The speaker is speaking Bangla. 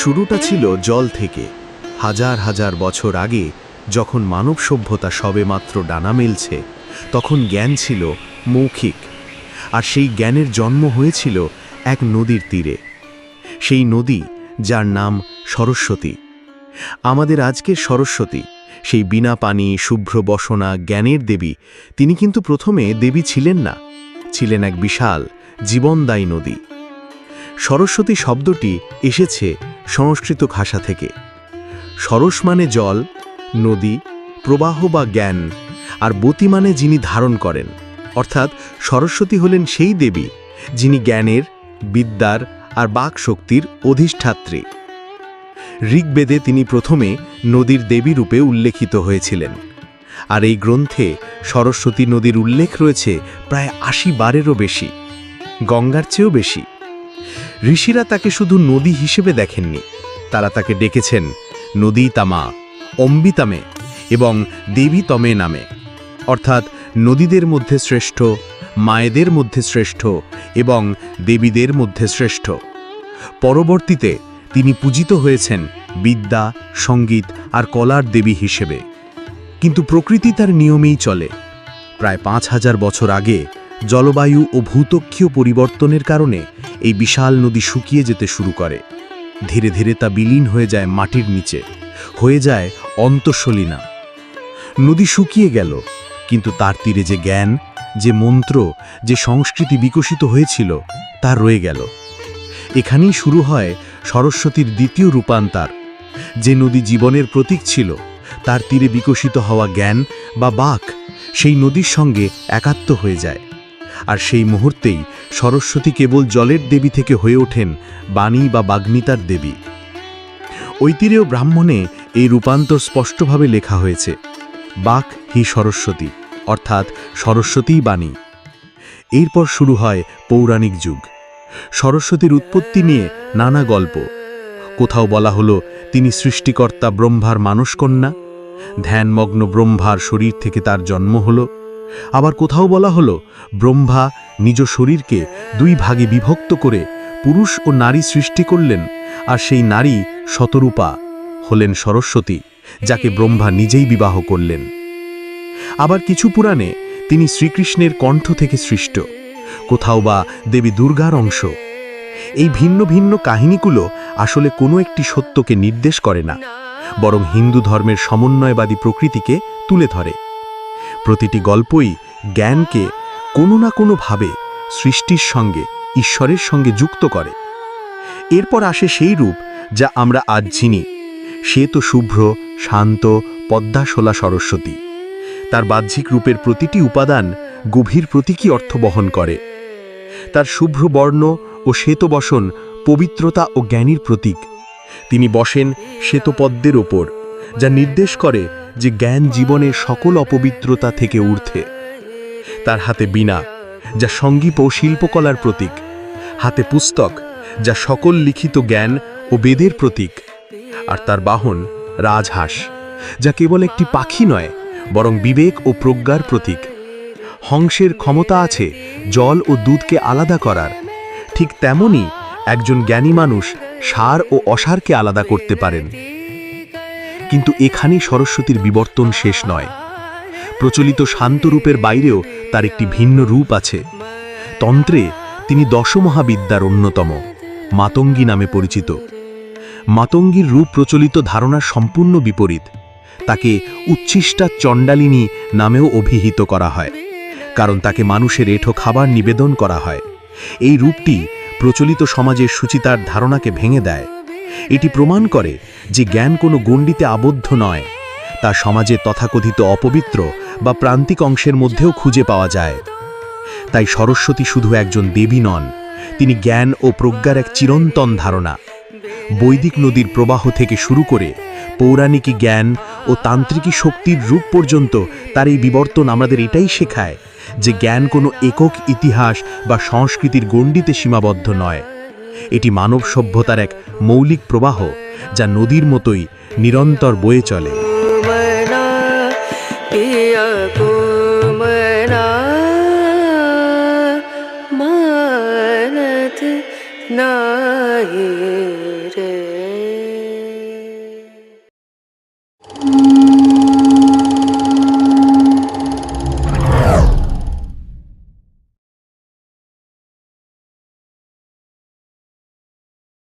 শুরুটা ছিল জল থেকে। হাজার হাজার বছর আগে যখন মানব সভ্যতা সবেমাত্র ডানা মেলছে, তখন জ্ঞান ছিল মৌখিক, আর সেই জ্ঞানের জন্ম হয়েছিল এক নদীর তীরে। সেই নদী, যার নাম সরস্বতী। আমাদের আজকের সরস্বতী, সেই বিনা পানি, শুভ্র বসনা, জ্ঞানের দেবী, তিনি কিন্তু প্রথমে দেবী ছিলেন না, ছিলেন এক বিশাল জীবনদায়ী নদী। সরস্বতী শব্দটি এসেছে সংস্কৃত ভাষা থেকে। সরস মানে জল, নদী, প্রবাহ বা জ্ঞান, আর বতী মানে যিনি ধারণ করেন। অর্থাৎ সরস্বতী হলেন সেই দেবী, যিনি জ্ঞানের, বিদ্যার আর বাক শক্তির অধিষ্ঠাত্রী। ঋগ্বেদে তিনি প্রথমে নদীর দেবী রূপে উল্লেখিত হয়েছিলেন। আর এই গ্রন্থে সরস্বতী নদীর উল্লেখ রয়েছে প্রায় আশি বারেরও বেশি, গঙ্গার চেয়েও বেশি। ঋষিরা তাকে শুধু নদী হিসেবে দেখেননি। তারা তাকে ডেকেছেন নদী তামা, অম্বিতামে এবং দেবী তমে নামে। অর্থাৎ নদীদের মধ্যে শ্রেষ্ঠ, মায়েদের মধ্যে শ্রেষ্ঠ এবং দেবীদের মধ্যে শ্রেষ্ঠ। পরবর্তীতে তিনি পূজিত হয়েছেন বিদ্যা, সংগীত আর কলার দেবী হিসেবে। কিন্তু প্রকৃতি তার নিয়মেই চলে। প্রায় পাঁচ হাজার বছর আগে জলবায়ু ও ভূতক্ষীয় পরিবর্তনের কারণে এই বিশাল নদী শুকিয়ে যেতে শুরু করে। ধীরে ধীরে তা বিলীন হয়ে যায় মাটির নিচে, হয়ে যায় অন্তঃসলীনা। নদী শুকিয়ে গেল, কিন্তু তার তীরে যে জ্ঞান, যে মন্ত্র, যে সংস্কৃতি বিকশিত হয়েছিল, তা রয়ে গেল। এখানেই শুরু হয় সরস্বতীর দ্বিতীয় রূপান্তর। যে নদী জীবনের প্রতীক ছিল, তার তীরে বিকশিত হওয়া জ্ঞান বা বাক, সেই নদীর সঙ্গে একাত্ম হয়ে যায়। আর সেই মুহূর্তেই সরস্বতী কেবল জলের দেবী থেকে হয়ে ওঠেন বাণী বা বাগ্মিতার দেবী। তীরেও ব্রাহ্মণে এই রূপান্তর স্পষ্টভাবে লেখা হয়েছে, বাক হি সরস্বতী অর্থাৎ সরস্বতীই বাণী। এরপর শুরু হয় পৌরাণিক যুগ। সরস্বতীর উৎপত্তি নিয়ে নানা গল্প। কোথাও বলা হলো, তিনি সৃষ্টিকর্তা ব্রহ্মার মানসকন্যা ধ্যানমগ্ন ব্রহ্মার শরীর থেকে তার জন্ম হল। আবার কোথাও বলা হলো, ব্রহ্মা নিজ শরীরকে দুই ভাগে বিভক্ত করে পুরুষ ও নারী সৃষ্টি করলেন, আর সেই নারী শতরূপা হলেন সরস্বতী, যাকে ব্রহ্মা নিজেই বিবাহ করলেন। আবার কিছু পুরাণে তিনি শ্রীকৃষ্ণের কণ্ঠ থেকে সৃষ্ট, কোথাও বা দেবী দুর্গার অংশ। এই ভিন্ন ভিন্ন কাহিনীগুলো আসলে কোনো একটি সত্যকে নির্দেশ করে না, বরং হিন্দু ধর্মের সমন্বয়বাদী প্রকৃতিকে তুলে ধরে। প্রতিটি গল্পই জ্ঞানকে কোনো না কোনোভাবে সৃষ্টির সঙ্গে, ঈশ্বরের সঙ্গে যুক্ত করে। এরপর আসে সেই রূপ যা আমরা আজ চিনি। সে তো শুভ্র, শান্ত পদ্মাশোলা সরস্বতী। তার বাহ্যিক রূপের প্রতিটি উপাদান গভীর প্রতীকী অর্থ বহন করে। তার শুভ্র বর্ণ ও শ্বেতবসন পবিত্রতা ও জ্ঞানীর প্রতীক। তিনি বসেন শ্বেতপদ্মের ওপর, যা নির্দেশ করে যে জ্ঞান জীবনের সকল অপবিত্রতা থেকে ঊর্ধ্বে। তার হাতে বীণা, যা সঙ্গীপ ও শিল্পকলার প্রতীক। হাতে পুস্তক, যা সকল লিখিত জ্ঞান ও বেদের প্রতীক। আর তার বাহন, রাজহাঁস, যা কেবল একটি পাখি নয়, বরং বিবেক ও প্রজ্ঞার প্রতীক। হংসের ক্ষমতা আছে জল ও দুধকে আলাদা করার। ঠিক তেমনি একজন জ্ঞানী মানুষ সার ও অসারকে আলাদা করতে পারেন। কিন্তু এখানেই সরস্বতীর বিবর্তন শেষ নয়। প্রচলিত শান্ত রূপের বাইরেও তার একটি ভিন্ন রূপ আছে। তন্ত্রে তিনি দশমহাবিদ্যার অন্যতম, মাতঙ্গী নামে পরিচিত। মাতঙ্গীর রূপ প্রচলিত ধারণার সম্পূর্ণ বিপরীত। তাকে উচ্ছিষ্টা চণ্ডালিনী নামেও অভিহিত করা হয়, কারণ তাকে মানুষের এঠো খাবার নিবেদন করা হয়। এই রূপটি প্রচলিত সমাজের সুচিতার ধারণাকে ভেঙে দেয়। এটি প্রমাণ করে যে জ্ঞান কোনো গণ্ডিতে আবদ্ধ নয়। তা সমাজে তথাকথিত অপবিত্র বা প্রান্তিক অংশের মধ্যেও খুঁজে পাওয়া যায়। তাই সরস্বতী শুধু একজন দেবী নন, তিনি জ্ঞান ও প্রজ্ঞার এক চিরন্তন ধারণা। বৈদিক নদীর প্রবাহ থেকে শুরু করে পৌরাণিকী জ্ঞান ও তান্ত্রিকী শক্তির রূপ পর্যন্ত তার এই বিবর্তন আমাদের এটাই শেখায় যে জ্ঞান কোনো একক ইতিহাস বা সংস্কৃতির গণ্ডিতে সীমাবদ্ধ নয়। এটি মানব সভ্যতার এক মৌলিক প্রবাহ যা নদীর মতোই নিরন্তর বয়ে চলে। मना